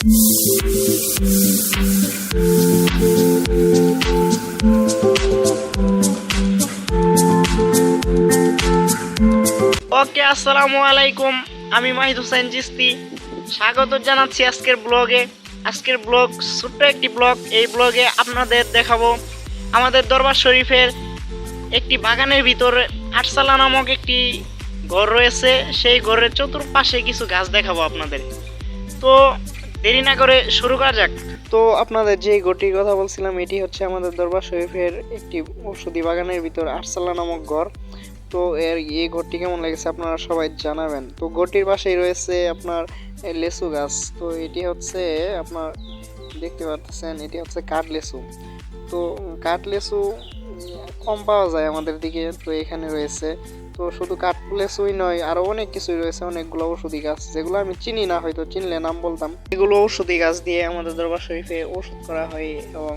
ওকে, আসসালামু আলাইকুম। আমি মাহিদ হোসেন চিস্তি স্বাগত জানাচ্ছি আজকের ব্লগে। আজকের ব্লগ, ছোট্ট একটি ব্লগ। এই ব্লগে আপনাদের দেখাবো আমাদের দরবার শরীফের একটি বাগানের ভিতরে আটসালা নামক একটি ঘর রয়েছে। সেই ঘরের চতুর্পাশে কিছু গাছ দেখাবো আপনাদের। তো দেরি না করে শুরু করা যাক। তো আপনাদের যে ঘরটির কথা বলছিলাম, এটি হচ্ছে আমাদের দরবার শরীফের একটি ঔষধি বাগানের ভিতর আরসালা নামক ঘর। তো এর এই ঘরটি কেমন লেগেছে আপনারা সবাই জানাবেন। তো ঘরটির পাশেই রয়েছে আপনার লেসু গাছ, তো এটি হচ্ছে আপনার দেখতে পাচ্ছেন এটি হচ্ছে কাঠ লেসু। তো কাঠ লেসু কম পাওয়া যায় আমাদের দিকে, তো এখানে রয়েছে। তো শুধু কাঠ লেসুই নয়, আরও অনেক কিছুই রয়েছে, অনেকগুলো ঔষধি গাছ, যেগুলো আমি চিনি না, হয়তো চিনলে নাম বলতাম। এগুলো ঔষধি গাছ দিয়ে আমাদের দরবার শরীফে ওষুধ করা হয় এবং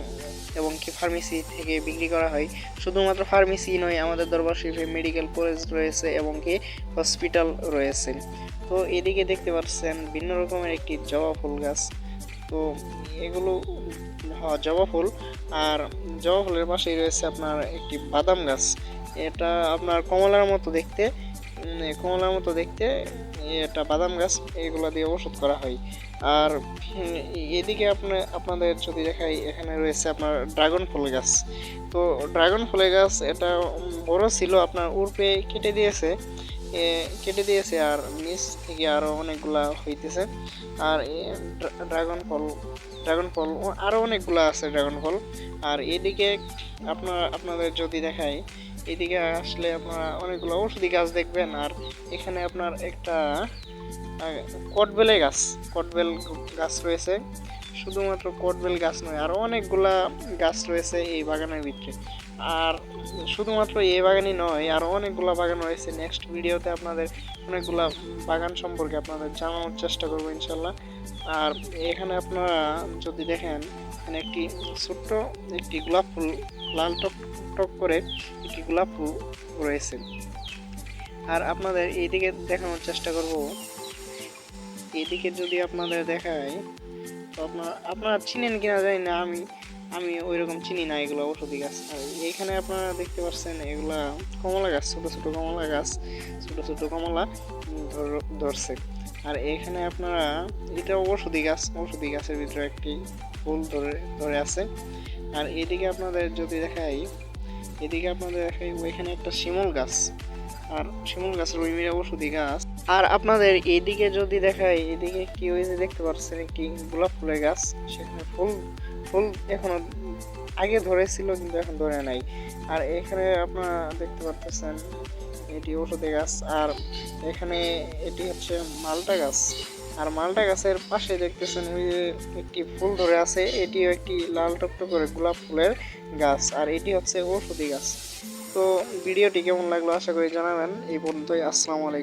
এবং কি ফার্মেসি থেকে বিক্রি করা হয়। শুধুমাত্র ফার্মেসি নয়, আমাদের দরবার শরীফে মেডিকেল কলেজ রয়েছে এবং কি হসপিটাল রয়েছে। তো এদিকে দেখতে পাচ্ছেন ভিন্ন রকমের একটি জবা ফুল গাছ। তো এগুলো হ্যাঁ জবা ফুল। আর জবা ফুলের পাশেই রয়েছে আপনার একটি বাদাম গাছ। এটা আপনার কমলার মতো দেখতে। কমলার মতো দেখতে এটা বাদাম গাছ। এগুলো দিয়ে ওষুধ করা হয়। আর এদিকে আপনার আপনাদের যদি দেখাই, এখানে রয়েছে আপনার ড্রাগন ফল গাছ। তো ড্রাগন ফলের গাছ, এটা বড় ছিল, আপনার উর্পে কেটে দিয়েছে। কেটে দিয়েছে আর নিচ থেকে আরও অনেকগুলা হইতেছে। আর ড্রাগন ফল ড্রাগন ফল, ও- আরও অনেকগুলা আছে ড্রাগন ফল। আর এদিকে আপনার, আপনাদের যদি দেখাই, এদিকে আসলে আপনারা অনেকগুলো ঔষধি গাছ দেখবেন। আর এখানে আপনার একটা কটবেলে গাছ, কটবেল গাছ রয়েছে। শুধুমাত্র কটবেল গাছ নয় আরও অনেকগুলা গাছ রয়েছে এই বাগানের ভিতরে। আর শুধুমাত্র এই বাগানই নয় আরও অনেকগুলা বাগান রয়েছে। নেক্সট ভিডিওতে আপনাদের অনেকগুলা বাগান সম্পর্কে আপনাদের জানানোর চেষ্টা করব ইনশাল্লাহ আর এখানে আপনারা যদি দেখেন, এখানে একটি ছোট্ট একটি গোলাপ ফুল, লাল টক টক করে একটি গোলাপ ফুল রয়েছে। আর আপনাদের এইদিকে দেখানোর চেষ্টা করব। এইদিকে যদি আপনাদের দেখায় তো আপনার, আপনারা চিনেন কিনা জানি না, আমি আমি ওই রকম চিনি না এগুলো ঔষধি গাছ। আর এইখানে আপনারা দেখতে পাচ্ছেন এগুলা কমলা গাছ, ছোট ছোট কমলা গাছ, ছোট ছোট কমলা ধরছে। আর এখানে আপনারা, এটা ঔষধি গাছ ঔষধি গাছের ভিতরে একটি ফুল ধরে ধরে আছে। আর এদিকে আপনাদের যদি দেখাই, এদিকে আপনাদের দেখাই ওইখানে একটা শিমুল গাছ। আর শিমুল গাছের ওই মিরা ওষুধি গাছ। আর আপনাদের এদিকে যদি দেখাই এদিকে কি হয়েছে দেখতে পাচ্ছেন একটি গোলাপ ফুলের গাছ? সেখানে ফুল ফুল এখনও আগে ধরেছিল, কিন্তু এখন ধরে নাই। আর এখানে আপনারা দেখতে পাচ্ছেন এটি ওষুধি গাছ। আর এখানে এটি হচ্ছে মালটা গাছ। আর মালটা গাছের পাশে দেখতেছেন, ওই যে একটি ফুল ধরে আছে, এটিও একটি লাল টকটক করে গোলাপ ফুলের গাছ, আর এটি হচ্ছে ঔষধি গাছ। তো ভিডিওটি কেমন লাগল আশা করি জানাবেন। এই পর্যন্তই, আসসালামু আলাইকুম।